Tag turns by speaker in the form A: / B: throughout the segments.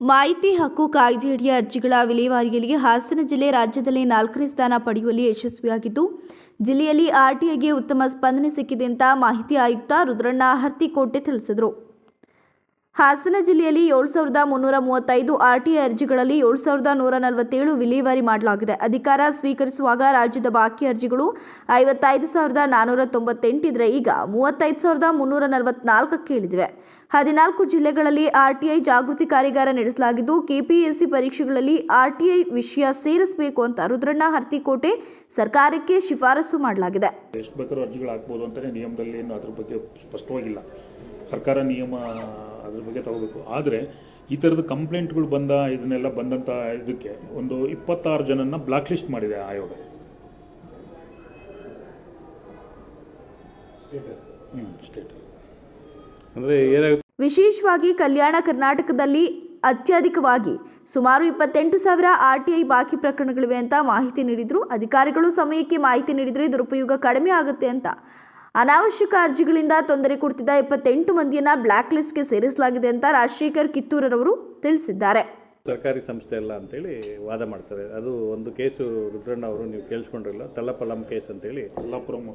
A: ಮಾಹಿತಿ ಹಕ್ಕು ಕಾಯ್ದೆಯಡಿಯ ಅರ್ಜಿಗಳ ವಿಲೇವಾರಿಯಲ್ಲಿ ಹಾಸನ ಜಿಲ್ಲೆ ರಾಜ್ಯದಲ್ಲಿ ನಾಲ್ಕನೇ ಸ್ಥಾನ ಪಡೆಯುವಲ್ಲಿ ಯಶಸ್ವಿಯಾಗಿದ್ದು, ಜಿಲ್ಲೆಯಲ್ಲಿ ಆರ್ಟಿಐಗೆ ಉತ್ತಮ ಸ್ಪಂದನೆ ಸಿಕ್ಕಿದೆ ಅಂತ ಮಾಹಿತಿ ಆಯುಕ್ತ ರುದ್ರಣ್ಣ ಹರ್ತಿಕೋಟೆ ತಿಳಿಸಿದರು. ಹಾಸನ ಜಿಲ್ಲೆಯಲ್ಲಿ ಏಳು ಸಾವಿರದ ಮುನ್ನೂರ ಮೂವತ್ತೈದು ಆರ್ಟಿಐ ಅರ್ಜಿಗಳಲ್ಲಿ ಏಳು ಸಾವಿರದ ನೂರ ನಲವತ್ತೇಳು ವಿಲೇವಾರಿ ಮಾಡಲಾಗಿದೆ. ಅಧಿಕಾರ ಸ್ವೀಕರಿಸುವಾಗ ರಾಜ್ಯದ ಬಾಕಿ ಅರ್ಜಿಗಳು ಐವತ್ತೈದು ಸಾವಿರದ ನಾನ್ನೂರ ತೊಂಬತ್ತೆಂಟಿದ್ರೆ ಈಗ ಮೂವತ್ತೈದು ಸಾವಿರದ ಮುನ್ನೂರ ನಲವತ್ನಾಲ್ಕಕ್ಕೆ ಇಳಿದಿವೆ ಹದಿನಾಲ್ಕು ಜಿಲ್ಲೆಗಳಲ್ಲಿ ಆರ್ಟಿಐ ಜಾಗೃತಿ ಕಾರ್ಯಾಗಾರ ನಡೆಸಲಾಗಿದ್ದು, ಕೆಪಿಎಸ್ಸಿ ಪರೀಕ್ಷೆಗಳಲ್ಲಿ ಆರ್ಟಿಐ ವಿಷಯ ಸೇರಿಸಬೇಕು ಅಂತ ರುದ್ರಣ್ಣ ಹರ್ತಿಕೋಟೆ ಸರ್ಕಾರಕ್ಕೆ ಶಿಫಾರಸು ಮಾಡಲಾಗಿದೆ.
B: ನಿಯಮದಲ್ಲಿ ಅದ್ರ ಬಗ್ಗೆ ಸ್ಪಷ್ಟವಾಗಿಲ್ಲ. ಸರ್ಕಾರ ನಿಯಮ ಅದ್ರ ಬಗ್ಗೆ ತಗೋಬೇಕು. ಆದರೆ ಈ ಥರದ ಕಂಪ್ಲೇಂಟ್ಗಳು ಬಂದ ಇದನ್ನೆಲ್ಲ ಬಂದಂಥ ಇದಕ್ಕೆ ಒಂದು ಇಪ್ಪತ್ತಾರು ಜನನ ಬ್ಲಾಕ್ ಲಿಸ್ಟ್ ಮಾಡಿದೆ ಆಯೋಗ.
A: ವಿಶೇಷವಾಗಿ ಕಲ್ಯಾಣ ಕರ್ನಾಟಕದಲ್ಲಿ ಅತ್ಯಧಿಕವಾಗಿ ಸುಮಾರು ಇಪ್ಪತ್ತೆಂಟು ಸಾವಿರ ಆರ್ ಟಿ ಐ ಬಾಕಿ ಪ್ರಕರಣಗಳಿವೆ ಅಂತ ಮಾಹಿತಿ ನೀಡಿದ್ರು. ಅಧಿಕಾರಿಗಳು ಸಮಯಕ್ಕೆ ಮಾಹಿತಿ ನೀಡಿದರೆ ದುರುಪಯೋಗ ಕಡಿಮೆ ಆಗುತ್ತೆ ಅಂತ. ಅನಾವಶ್ಯಕ ಅರ್ಜಿಗಳಿಂದ ತೊಂದರೆ ಕೊಡ್ತಿದ್ದ ಇಪ್ಪತ್ತೆಂಟು ಮಂದಿಯನ್ನ ಬ್ಲ್ಯಾಕ್ ಲಿಸ್ಟ್ಗೆ ಸೇರಿಸಲಾಗಿದೆ ಅಂತ ರಾಜಶೇಖರ್ ಕಿತ್ತೂರರವರು ತಿಳಿಸಿದ್ದಾರೆ.
C: ಸರ್ಕಾರಿ ಸಂಸ್ಥೆ ಅಲ್ಲ ಅಂತೇಳಿ ವಾದ ಮಾಡ್ತಾರೆ. ಅದು ಒಂದು ಕೇಸು ರುದ್ರಣ್ಣ ಅವರು ನೀವು ಕೇಳಿಸ್ಕೊಂಡಿರಲ್ಲ ತಲ್ಲಪಲ್ಲಂ ಕೇಸ್ ಅಂತೇಳಿ.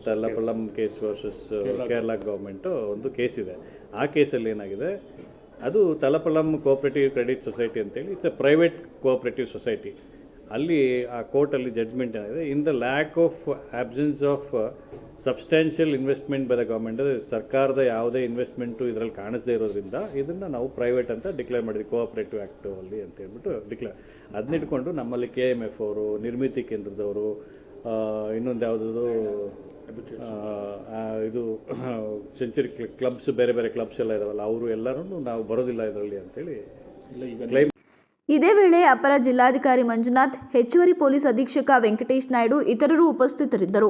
C: Thalappalam case versus Kerala government ಒಂದು ಕೇಸ್ ಇದೆ ಆ ಕೇಸಲ್ಲಿ ಏನಾಗಿದೆ? ಅದು ತಲಪಲಂ ಕೋಆಪರೇಟಿವ್ ಕ್ರೆಡಿಟ್ ಸೊಸೈಟಿ ಅಂತೇಳಿ it's a private co-operative society. ಅಲ್ಲಿ ಆ ಕೋರ್ಟಲ್ಲಿ ಜಡ್ಜ್ಮೆಂಟ್ ಏನಾಗಿದೆ in the lack of absence of substantial investment by the government ಸರ್ಕಾರದ ಯಾವುದೇ ಇನ್ವೆಸ್ಟ್ಮೆಂಟು ಇದರಲ್ಲಿ ಕಾಣಿಸದೇ ಇರೋದ್ರಿಂದ ಇದನ್ನು ನಾವು ಪ್ರೈವೇಟ್ ಅಂತ ಡಿಕ್ಲೇರ್ ಮಾಡಿದ್ವಿ. ಕೋಆಪ್ರೇಟಿವ್ ಆ್ಯಕ್ಟು ಅಲ್ಲಿ ಅಂತ ಹೇಳ್ಬಿಟ್ಟು ಡಿಕ್ಲೇರ್ ಅದನ್ನಿಟ್ಕೊಂಡು ನಮ್ಮಲ್ಲಿ ಕೆ ಎಂ ಎಫ್ ಅವರು ನಿರ್ಮಿತಿ ಕೇಂದ್ರದವರು ಇನ್ನೊಂದು ಯಾವುದದು ಇದು ಸೆಂಚುರಿ ಕ್ಲಬ್ಸ್ ಬೇರೆ ಬೇರೆ ಕ್ಲಬ್ಸ್ ಎಲ್ಲ ಇದಾವಲ್ಲ ಅವರು ಎಲ್ಲರೂ ನಾವು ಬರೋದಿಲ್ಲ ಇದರಲ್ಲಿ ಅಂತೇಳಿ ಕ್ಲೈಮ್
A: ಇದೇ ವೇಳೆ ಅಪರ ಜಿಲ್ಲಾಧಿಕಾರಿ ಮಂಜುನಾಥ್ ಹೆಚ್ಚುವರಿ ಪೊಲೀಸ್ ಅಧೀಕ್ಷಕ ವೆಂಕಟೇಶ್ ನಾಯ್ಡು ಇತರರು ಉಪಸ್ಥಿತರಿದ್ದರು.